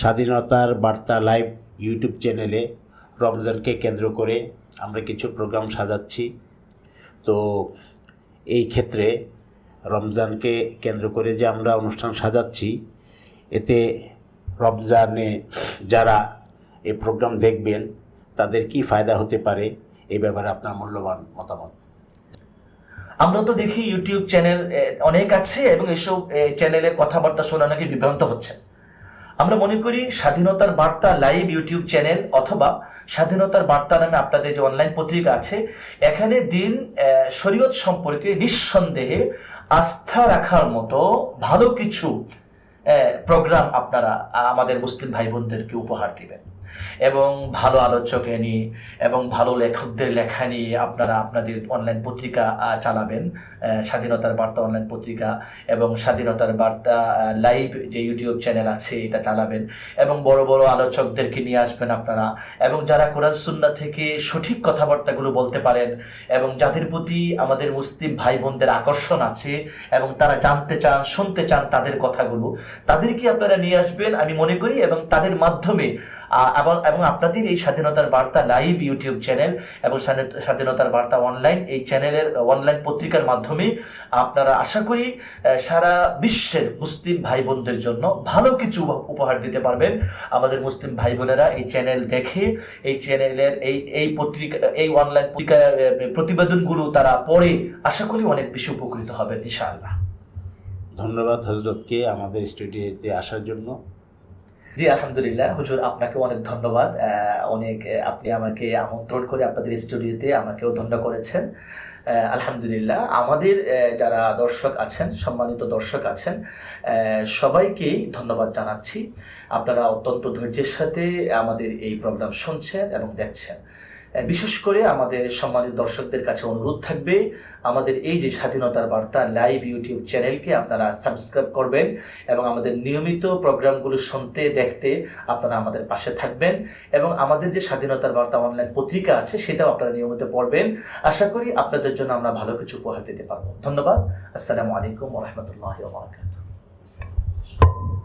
স্বাধীনতার বার্তা live YouTube চ্যানেলে রমজানকে কেন্দ্র করে আমরা কিছু প্রোগ্রাম সাজাচ্ছি। তো এই ক্ষেত্রে রমজানকে কেন্দ্র করে যে আমরা অনুষ্ঠান সাজাচ্ছি, এতে রমজানে যারা এই প্রোগ্রাম দেখবেন, তাদের কি ফায়দা হতে পারে? এই ব্যাপারে আপনার মূল্যবান মতামত। আমরা তো দেখি ইউটিউব চ্যানেল অনেক আছে এবং এসব চ্যানেলের কথাবার্তা শোনা নাকি বিভ্রান্ত হচ্ছে আমরা মনে করি স্বাধীনতার বার্তা লাইভ ইউটিউব চ্যানেল অথবা স্বাধীনতার বার্তা নামে আপনাদের যে অনলাইন পত্রিকা আছে, এখানে দিন শরীয়ত সম্পর্কে নিঃসন্দেহে আস্থা রাখার মতো ভালো কিছু প্রোগ্রাম আপনারা আমাদের মুসলিম ভাই বোনদেরকে উপহার দিবেন। এবং ভালো আলোচক এনে, এবং ভালো লেখকদের লেখা নিয়ে আপনারা আপনাদের অনলাইন পত্রিকা চালাবেন। স্বাধীনতার বার্তা অনলাইন পত্রিকা, এবং স্বাধীনতার বার্তা লাইভ যে ইউটিউব চ্যানেল আছে, এটা চালাবেন। এবং বড় বড় আলোচকদেরকে নিয়ে আসবেন আপনারা। এবং যারা কোরআন সুন্না থেকে সঠিক কথাবার্তাগুলো বলতে পারেন, এবং যাদের প্রতি আমাদের মুসলিম ভাই বোনদের আকর্ষণ আছে, এবং তারা জানতে চান, শুনতে চান তাদের কথাগুলো তাদেরকে আপনারা নিয়ে আসবেন, আমি মনে করি, এবং তাদের মাধ্যমে এবং আপনাদের এই স্বাধীনতার বার্তা লাইভ ইউটিউব চ্যানেল এবং স্বাধীনতার বার্তা অনলাইন, এই চ্যানেলের অনলাইন পত্রিকার মাধ্যমে আপনারা আশা করি সারা বিশ্বের মুসলিম ভাই বোনদের জন্য ভালো কিছু উপহার দিতে পারবেন। আমাদের মুসলিম ভাই বোনেরা এই চ্যানেল দেখে, এই চ্যানেলের এই এই পত্রিকা, এই অনলাইন পত্রিকা প্রতিবেদনগুলো তারা পড়ে, আশা করি অনেক বেশি উপকৃত হবেন, ইনশাআল্লাহ। ধন্যবাদ হজরতকে আমাদের স্টুডিওতে আসার জন্য। জি, আলহামদুলিল্লাহ। হুজুর আপনাকে অনেক ধন্যবাদ। অনেক আপনি আমাকে আমন্ত্রণ করে আপনাদের স্টুডিওতে আমাকেও ধন্য করেছেন। আলহামদুলিল্লাহ। আমাদের যারা দর্শক আছেন, সম্মানিত দর্শক আছেন সবাইকেই ধন্যবাদ জানাচ্ছি। আপনারা অত্যন্ত ধৈর্যের সাথে আমাদের এই প্রোগ্রাম শুনছেন এবং দেখছেন। বিশেষ করে আমাদের সম্মানিত দর্শকদের কাছে অনুরোধ থাকবে, আমাদের এই যে স্বাধীনতার বার্তা লাইভ ইউটিউব চ্যানেলকে আপনারা সাবস্ক্রাইব করবেন এবং আমাদের নিয়মিত প্রোগ্রামগুলো শুনতে, দেখতে আপনারা আমাদের পাশে থাকবেন এবং আমাদের যে স্বাধীনতার বার্তা অনলাইন পত্রিকা আছে সেটাও আপনারা নিয়মিত পড়বেন। আশা করি আপনাদের জন্য আমরা ভালো কিছু উপহার দিতে পারব। ধন্যবাদ। আসসালামু আলাইকুম রহমতুল্লাহ